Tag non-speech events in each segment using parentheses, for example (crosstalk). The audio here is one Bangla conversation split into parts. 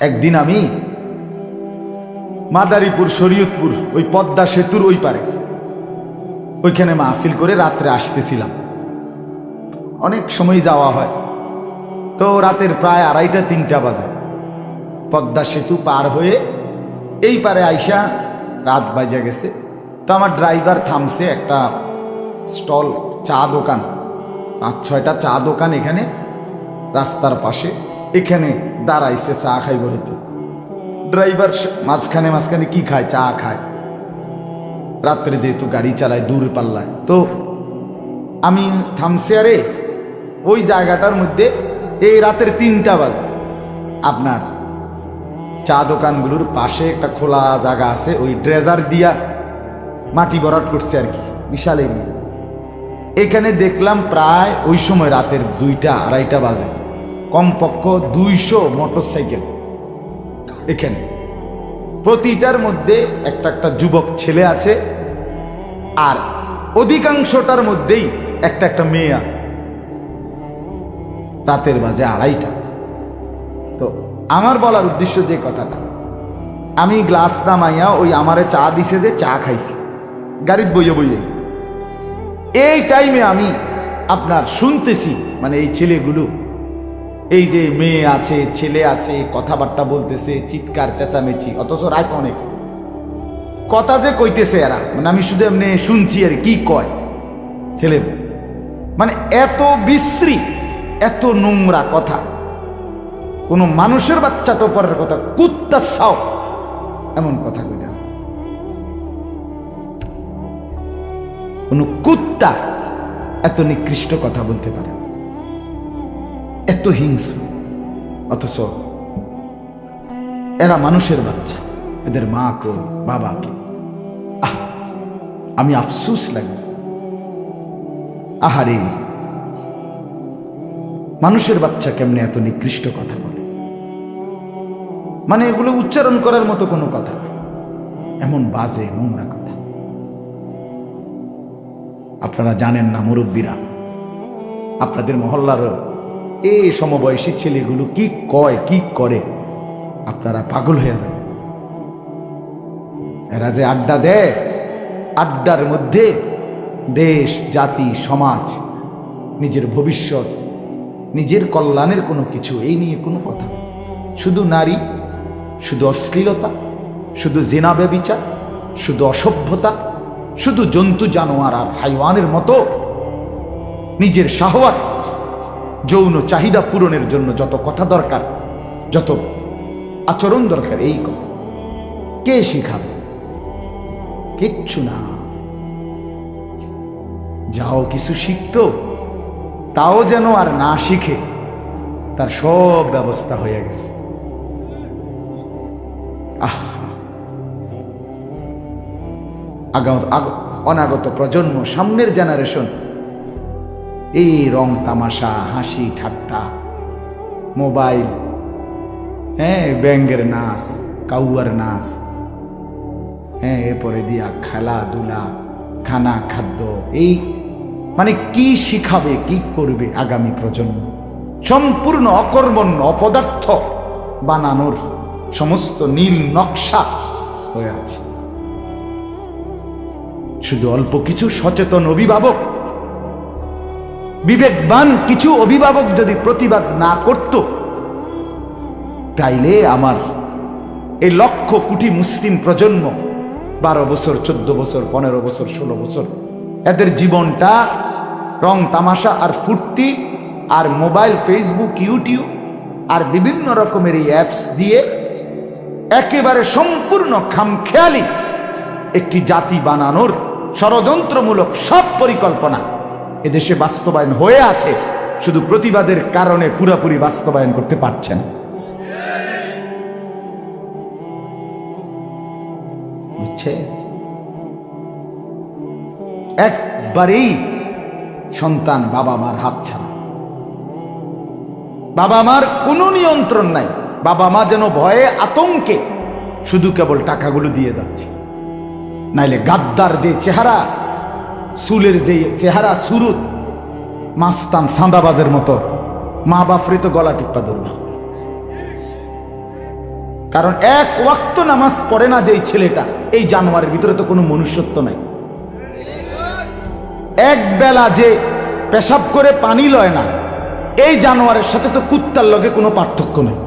একদিন আমি মাদারীপুর, শরীয়তপুর, ওই পদ্মা সেতুর ওই পারে, ওইখানে মাহফিল করে রাত্রে আসতেছিলাম। অনেক সময় যাওয়া হয়। তো রাতের প্রায় আড়াইটা, তিনটা বাজে। পদ্মা সেতু পার হয়ে এই পারে আইসা রাত বাজে গেছে। তো আমার ড্রাইভার থামছে একটা স্টল, চা দোকান। পাঁচ ছয়টা চা দোকান এখানে, রাস্তার পাশে। এখানে দাঁড়াইছে, চা খাইব হইতে ড্রাইভার মাঝখানে মাঝখানে কি খায়? চা খায়। রাত্রে যেহেতু গাড়ি চালায়, দূর পাল্লায়। তো আমি থামছি, আরে ওই জায়গাটার মধ্যে এই রাতের তিনটা বাজে। আপনার চা দোকানগুলোর পাশে একটা খোলা জায়গা আছে, ওই ড্রেজার দিয়া মাটি ভরাট করছে আর কি, বিশাল এরিয়া। এখানে দেখলাম প্রায় ওই সময় রাতের দুইটা, আড়াইটা বাজে। কমপক্ষ দুইশো মোটর সাইকেল এখানে প্রতিটার মধ্যে একটা একটা যুবক ছেলে আছে আর অধিকাংশটার মধ্যেই একটা একটা মেয়ে আছে। রাতের বাজে আড়াইটা। তো আমার বলার উদ্দেশ্য যে কথাটা, আমি গ্লাস নামাইয়া ওই আমারে চা দিছে যে চা খাইছি। গাড়িত বইয়ে বইয়ে। এই টাইমে আমি আপনার শুনতেছি মানে এই ছেলেগুলো এই যে মেয়ে আছে, ছেলে আছে, কথাবার্তা বলতেছে, চিৎকার, চেঁচামেচি, অথচ রাত অনেক কথা যে কইতেছে এরা মানে আমি শুধু এমনি শুনছি আর কি কয় ছেলে মানে এত বিশ্রী, এত নোংরা কথা কোনো মানুষের বাচ্চা তো পরের কথা, কুত্তা সাও এমন কথা কইটা। কোনো কুত্তা এত নিকৃষ্ট কথা বলতে পারে। এত হিংস্র। অথচ এরা মানুষের বাচ্চা। এদের মা কো, বাবা কে। আহ, আমি আফসুস লাগে আহারে, মানুষের বাচ্চা কেমনে এত নিকৃষ্ট কথা বলে? মানে এগুলো উচ্চারণ করার মতো কোনো কথা। এমন বাজে, নোংরা কথা। আপনারা জানেন না মুরব্বীরা, আপনাদের মহল্লার এই সমবয়সী ছেলেগুলো কি কয়, কি করে? আপনারা পাগল হয়ে যাবেন এরা যে আড্ডা দেয়, আড্ডার মধ্যে দেশ, জাতি, সমাজ, নিজের ভবিষ্যৎ, নিজের কল্যাণের কোনো কিছু, এই নিয়ে কোনো কথা শুধু নারী, শুধু অশ্লীলতা, শুধু জেনা ব্যবিচার, শুধু অসভ্যতা, শুধু জন্তু, জানোয়ার আর হাইওয়ানের মতো নিজের শাহওয়াত যৌন চাহিদা পূরণের জন্য যত কথা দরকার, যত আচরণ দরকার, এই কথা। কে শিখাবে? কিচ্ছু না। যাও কিছু শিখতো, তাও যেন আর না শিখে, তার সব ব্যবস্থা হয়ে গেছে। আহ! আগাম- আগ- অনাগত প্রজন্ম, সামনের জেনারেশন এই রং তামাশা, হাসি ঠাট্টা, মোবাইল হ্যাঁ ব্যাঙ্গের নাচ, কাউয়ার নাচ হ্যাঁ এরপরে দিয়া খেলাধুলা, খানা খাদ্য, এই মানে কি শিখাবে, কি করবে আগামী প্রজন্ম? সম্পূর্ণ অকর্মণ্য, অপদার্থ বানানোর সমস্ত নীল নকশা হয়ে আছে। শুধু অল্প কিছু সচেতন অভিভাবক বিবেকবান কিছু অভিভাবক যদি প্রতিবাদ না করত, তাইলে আমার এই লক্ষ কোটি মুসলিম প্রজন্ম, বারো বছর, চোদ্দ বছর, পনেরো বছর, ষোলো বছর, এদের জীবনটা রং, তামাশা আর ফুর্তি আর মোবাইল, ফেসবুক, ইউটিউব আর বিভিন্ন রকমের এই অ্যাপস দিয়ে একেবারে সম্পূর্ণ খামখেয়ালি একটি জাতি বানানোর ষড়যন্ত্রমূলক সব পরিকল্পনা এদেশে বাস্তবায়ন হয়ে আছে, শুধু প্রতিবাদের কারণে পুরাপুরি বাস্তবায়ন করতে পারছেন। একবারেই সন্তান বাবা মার হাত ছাড়া। বাবা মার কোনো নিয়ন্ত্রণ নাই। বাবা মা যেন ভয়ে আতঙ্কে শুধু কেবল টাকাগুলো দিয়ে যাচ্ছে। নাইলে গাদ্দার যে চেহারা চুলের যে চেহারা, সুরুত, মাস্তান সাঁদাবাজের মতো, মা বাপরে তো গলা টিপ্পা ধরল। কারণ এক ওয়াক্ত নামাজ পড়ে না যে ছেলেটা, এই জানোয়ারের ভিতরে তো কোনো মনুষ্যত্ব নাই। এক বেলা যে পেশাব করে পানি লয় না, এই জানোয়ারের সাথে তো কুত্তার লগে কোনো পার্থক্য নেই।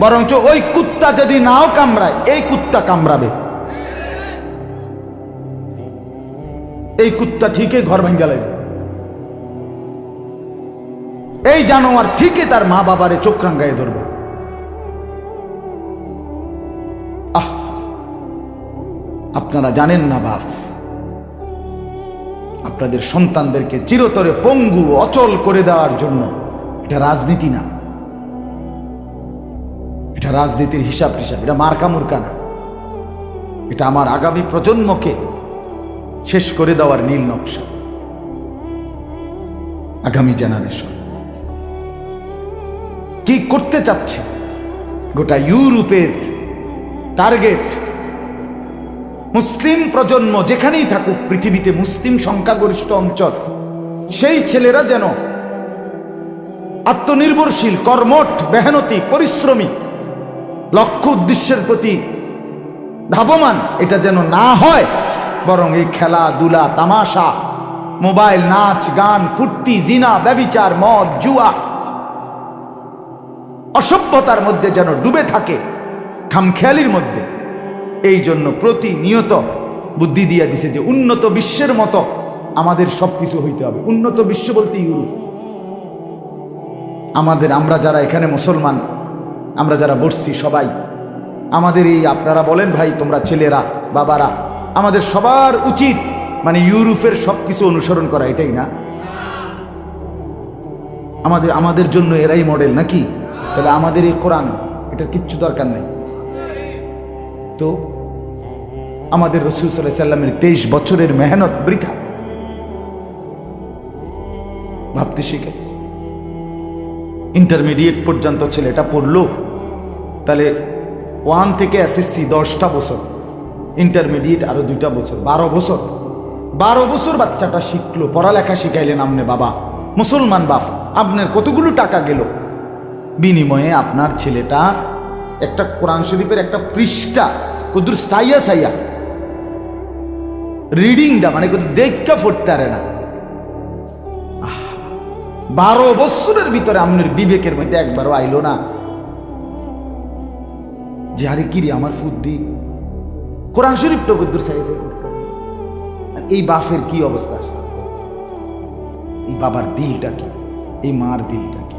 বরঞ্চ ওই কুত্তা যদি নাও কামড়ায়, এই কুত্তা কামড়াবে। এই কুত্তা ঠিকই ঘর ভাঙ্গা লাগবে। এই জানোয়ার ঠিকই তার মা বাবারে চোখ রাঙ্গায় ধরবে। আহ, আপনারা জানেন না বাপ, আপনাদের সন্তানদেরকে চিরতরে পঙ্গু, অচল করে দেওয়ার জন্য এটা রাজনীতি না। এটা রাজনীতির হিসাব টিসাব এটা মার্কা মুরকা না। এটা আমার আগামী প্রজন্মকে শেষ করে দেওয়ার নীল নকশা। আগামী জেনারেশন কি করতে চাচ্ছে? গোটা ইউরোপের টার্গেট মুসলিম প্রজন্ম যেখানেই থাকুক, পৃথিবীতে মুসলিম সংখ্যাগরিষ্ঠ অঞ্চল, সেই ছেলেরা যেন আত্মনির্ভরশীল, কর্মঠ, মেহনতি, পরিশ্রমী, লক্ষ্য উদ্দেশ্যের প্রতি ধাবমান, এটা যেন না হয় বরং এই খেলাধুলা, তামাশা, মোবাইল, নাচ, গান, ফুর্তি, জিনা, ব্যবিচার, মদ, জুয়া, অসভ্যতার মধ্যে যেন ডুবে থাকে, খামখেয়ালির মধ্যে, এই জন্য প্রতিনিয়ত বুদ্ধি দিয়ে দিছে যে উন্নত বিশ্বের মতো আমাদের সব কিছু হইতে হবে। উন্নত বিশ্ব বলতে ইউরোপ। আমাদের, আমরা যারা এখানে মুসলমান, আমরা যারা বসছি সবাই, আমাদের এই আপনারা বলেন ভাই, তোমরা ছেলেরা, বাবারা আমাদের সবার উচিত মানে ইউরোপের সব কিছু অনুসরণ করা, এটাই না? আমাদের আমাদের জন্য এরাই মডেল নাকি? তাহলে আমাদের এই কোরআন এটা কিচ্ছু দরকার নেই। তো আমাদের রসুল সাল্লাহ সাল্লামের তেইশ বছরের মেহনত বৃথা। ভাবতে শিখে। ইন্টারমিডিয়েট পর্যন্ত ছেলেটা পড়ল, তাহলে ওয়ান থেকে এসএসসি দশটা বছর। ইন্টারমিডিয়েট আরও দুইটা বছর, বারো বছর। বারো বছর বাচ্চাটা শিখলো, পড়ালেখা শিখাইলেন আপনি বাবা। মুসলমান বাপ, আপনার কতগুলো টাকা গেল? বিনিময়ে আপনার ছেলেটা একটা কোরআন শরীফের একটা পৃষ্ঠা, কদুর সাইয়া সাইয়া। রিডিংটা মানে কত দেখা পড়তে পারে না। বারো বছরের ভিতরে আপনার বিবেকের মধ্যে একবারও আইলো না। যে আরে কিরে আমার ফুদ্দি কোরআন শরীফ পারে। না। আর এই বাফের কি অবস্থা? এই বাবার দিলটা কি? এই মার দিলটা কি?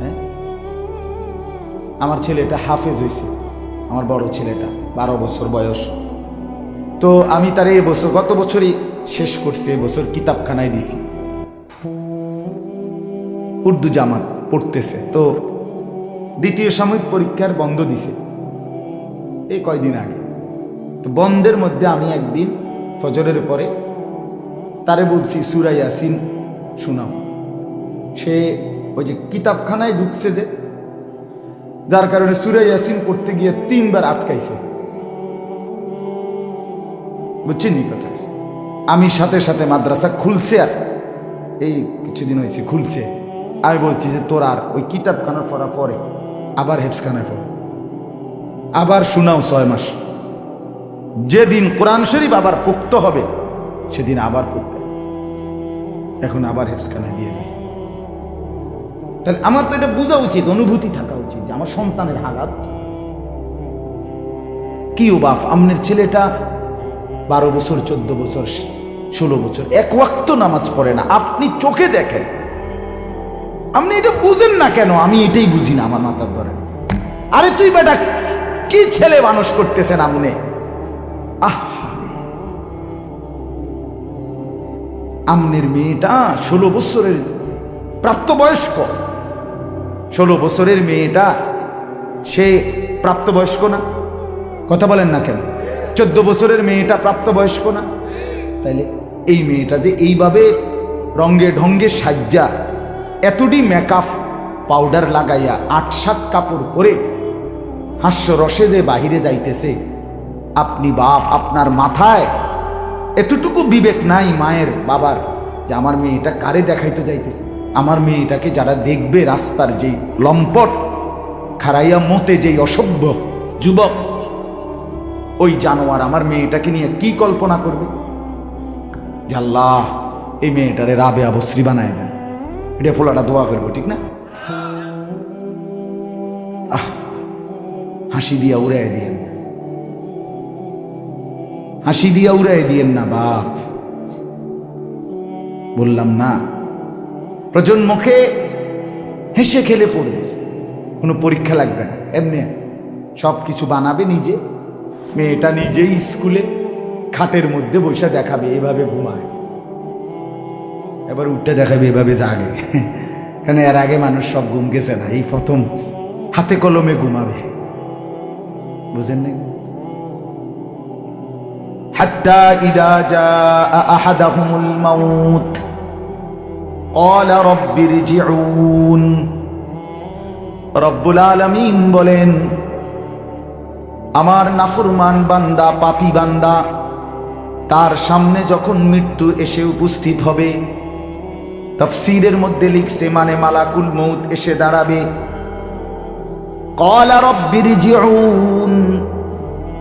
হ্যাঁ? আমার ছেলেটা হাফেজ হয়েছে আমার বড় ছেলেটা, বারো বছর বয়স। তো আমি তার এই বছর, গত বছরই শেষ করছি, এই বছর কিতাবখানায় দিছি। উর্দু জামাত পড়তেছে। তো দ্বিতীয় সাময়িক পরীক্ষার বন্ধ দিছে। এই কয়দিন আগে। তো বন্ধের মধ্যে আমি একদিন ফজরের পরে তারে বলছি, সুরা ইয়াসিন শোনাও। সে ওই যে কিতাবখানায় ঢুকছে যে, যার কারণে সুরা ইয়াসিন পড়তে গিয়ে তিনবার আটকাইছে। বুঝছেন কথা? আমি সাথে সাথে মাদ্রাসা খুলছে আর এই কিছুদিন হয়েছে খুলছে। আমি বলছি যে, তোর আর ওই কিতাবখানার ফরা পরে, আবার হেফসখানায় পড় আবার শোনাও ছয় মাস। যেদিন কোরআন শরীফ আবার পুক্ত হবে, সেদিন আবার হবে। এখন আবার হেফসখানায় দিয়ে গেছে। তাহলে আমার তো এটা বোঝা উচিত, অনুভূতি থাকা উচিত যে আমার সন্তানের হালাত কি ও বাপ, আমনের ছেলেটা বারো বছর, চোদ্দ বছর, ষোলো বছর, এক ওয়াক্ত নামাজ পড়ে না। আপনি চোখে দেখেন। আপনি এটা বুঝেন না কেন? আমি এটাই বুঝি না আমার মাথার ধরে। আরে তুই বেটা কি ছেলে মানুষ করতেছেন আমনে আহ আমনের মেয়েটা ষোলো বছরের প্রাপ্তবয়স্ক। ষোলো বছরের মেয়েটা, সে প্রাপ্তবয়স্ক না? কথা বলেন না কেন? চোদ্দ বছরের মেয়েটা প্রাপ্তবয়স্ক না? তাইলে এই মেয়েটা যে এইভাবে রঙ্গে ঢঙ্গে সাজ্জা, এতটি মেকআপ পাউডার লাগাইয়া আট সাত কাপড় পরে হাস্য রসে যে বাহিরে যাইতেছে, আপনি বাপ আপনার মাথায় এতটুকু বিবেক নাই মায়ের বাবার যে আমার মেয়েটা কারে দেখাইতে যাইতেছে। আমার মেয়েটাকে যারা দেখবে রাস্তার যে লম্পট খারাইয়া মতে যেই অসভ্য যুবক, ওই জানোয়ার আমার মেয়েটাকে নিয়ে কি কল্পনা করবে? আল্লাহ, এই মেয়েটারে রাবে আবশ্রী বানায় দেন। এটা ফোলাটা দোয়া করব, ঠিক না? আহ হাসি দিয়া উড়াই দিয়েন হাসি দিয়া উড়াই দিয়েন না, বাপ। বললাম, না, প্রজন্মকে হেসে খেলে পড়বে। কোনো পরীক্ষা লাগবে না। এমনি সব কিছু বানাবে নিজে। মেয়েটা নিজেই স্কুলে খাটের মধ্যে বসে দেখাবে, এভাবে ঘুমায়। এবার উঠতে দেখাবে, এভাবে জাগে। (laughs) কেন, এর আগে মানুষ সব ঘুম গেছে না। এই প্রথম হাতে কলমে ঘুমাবে। বুঝেন না حتى إذا جاء أحدهم الموت قال رب ارجعون রব্বুল আলমিন বলেন আমার নাফরমান বান্দা পাপি বান্দা তার সামনে যখন মৃত্যু এসে উপস্থিত হবে তফসিরের মধ্যে লিখছে মানে মালাকুল মৌত এসে দাঁড়াবে কলা রব্বির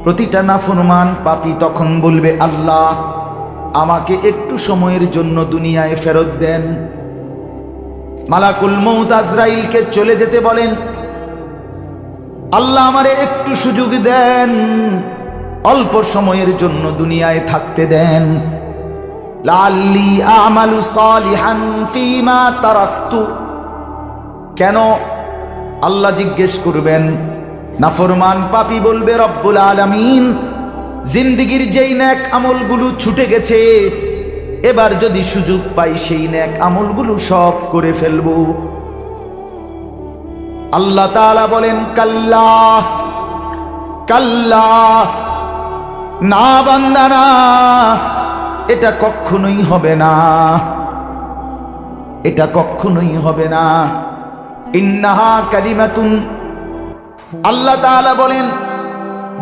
প্রতিটা নাফরমান পাপি তখন বলবে, আল্লাহ, আমাকে একটু সময়ের জন্য দুনিয়ায় ফেরত দেন। মালাকুল মৌত আজরাইলকে চলে যেতে বলেন, আল্লাহ আমারে একটু সুযোগ দেন, অল্প সময়ের জন্য দুনিয়ায় থাকতে দেন। লাল্লি আমালু সালিহান ফিমা তারাক্তু। কেন আল্লাহ জিজ্ঞেস করবেন, নাফরমান পাপি বলবে, রব্বুল আলামিন, জিন্দিগির যেই ন্যাক আমলগুলো ছুটে গেছে, এবার যদি সুযোগ পাই সেই ন্যাক আমলগুলো সব করে ফেলব। আল্লাহ তাআলা বলেন, কাল্লা কাল্লা, না বান্দানা এটা কখনোই হবে না, এটা কখনোই হবে না। ইন্নাহা আল্লাহ বলেন,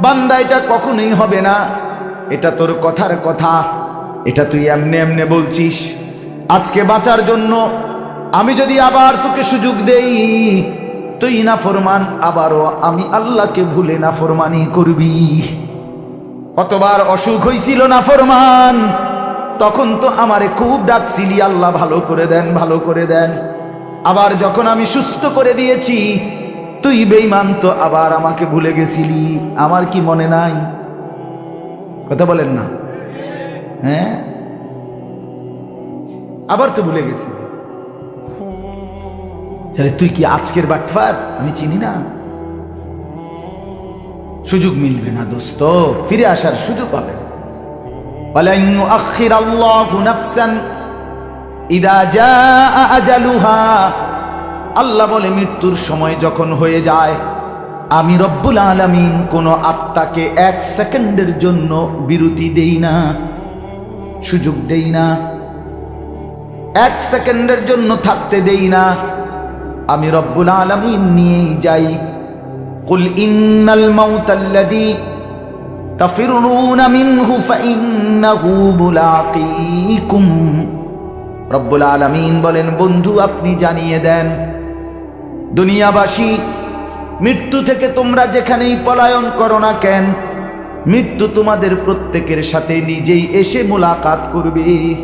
বান্দা এটা কখনোই হবে না। এটা তোর কথার কথা, এটা তুই এমনে এমনে বলছিস। আজকে বাঁচার জন্য আমি যদি আবার তোকে সুযোগ দেই, তুই না ফরমান, আবারও আমি আল্লাহকে ভুলে না ফরমানি করবি। কতবার অসুখ হয়েছিল না ফরমান, তখন তো আমারে খুব ডাকছিলি, আল্লাহ ভালো করে দেন, ভালো করে দেন। আবার যখন আমি সুস্থ করে দিয়েছি, তুই বেইমান তো আবার আমাকে ভুলে গেছিলি, আমার কি মনে নাই? কথা বলেন না। হ্যাঁ? আবার তো ভুলে গেছি তাহলে তুই কি আজকের বাটফার? আমি চিনি না। সুযোগ মিলবে না দোস্ত, ফিরে আসার সুযোগ পাবে না ইদা যা আজালুহা, আল্লাহ বলে, মৃত্যুর সময় যখন হয়ে যায়, আমি রব্বুল আলমিন কোনো আত্মাকে এক সেকেন্ডের জন্য বিরতি দেই না, সুযোগ দেই না, এক সেকেন্ডের জন্য থাকতে দেই না। আমি রব্বুল আলমিন নিয়েই যাই। কুল ইন্নাল মাউতাল্লাদি তাফিরুনা মিনহু, ফাইন্নাহু মুলাকিকুম। রব্বুল আলামিন বলেন, বন্ধু, আপনি জানিয়ে দেন, দুনিয়াবাসী, মৃত্যু থেকে তোমরা যেখানেই পলায়ন করো না কেন, মৃত্যু তোমাদের প্রত্যেকের সাথে নিজেই এসে মোলাকাত করবে।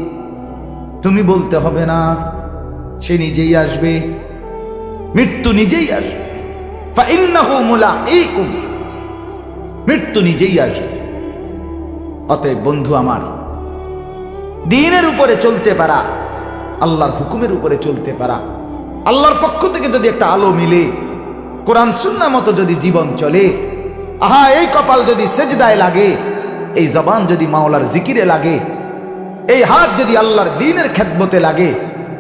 তুমি বলতে হবে না, সে নিজেই আসবে, মৃত্যু নিজেই আসবে। মৃত্যু নিজেই আসবে। অতএব বন্ধু আমার, দিনের উপরে চলতে পারা আল্লাহর হুকুমের উপরে চলতে পারা। আল্লাহর পক্ষ থেকে যদি একটা আলো মিলে, কোরআন সুন্না মতো যদি জীবন চলে, আহা, এই কপাল যদি সেজদায় লাগে, এই জবান যদি মাওলার জিকিরে লাগে, এই হাত যদি আল্লাহর দিনের খেদমতে লাগে,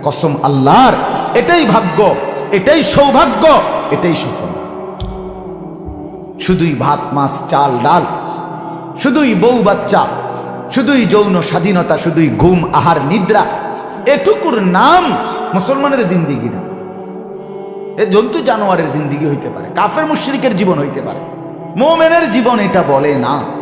কসম আল্লাহর, এটাই ভাগ্য, এটাই সৌভাগ্য, এটাই সুফল। শুধুই ভাত, মাছ, চাল, ডাল, শুধুই বউ বাচ্চা, শুধুই যৌন স্বাধীনতা, শুধুই ঘুম, আহার, নিদ্রা এটুকুর নাম মুসলমানের জিন্দিগি না। এ জন্তু জানোয়ারের জিন্দিগি হইতে পারে, কাফের মুশ্রিকের জীবন হইতে পারে। মোমেনের জীবন এটা বলে না।